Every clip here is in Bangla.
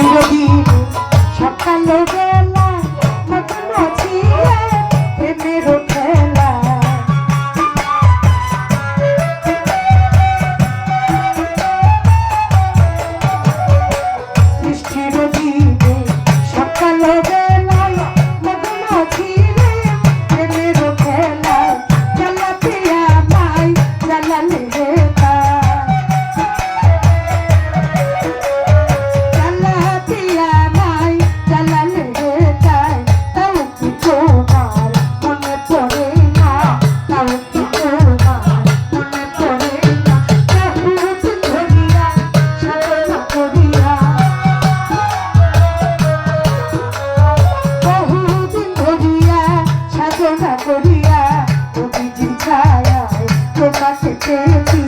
চিরদিন সকালে Thank you.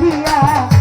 দিয়া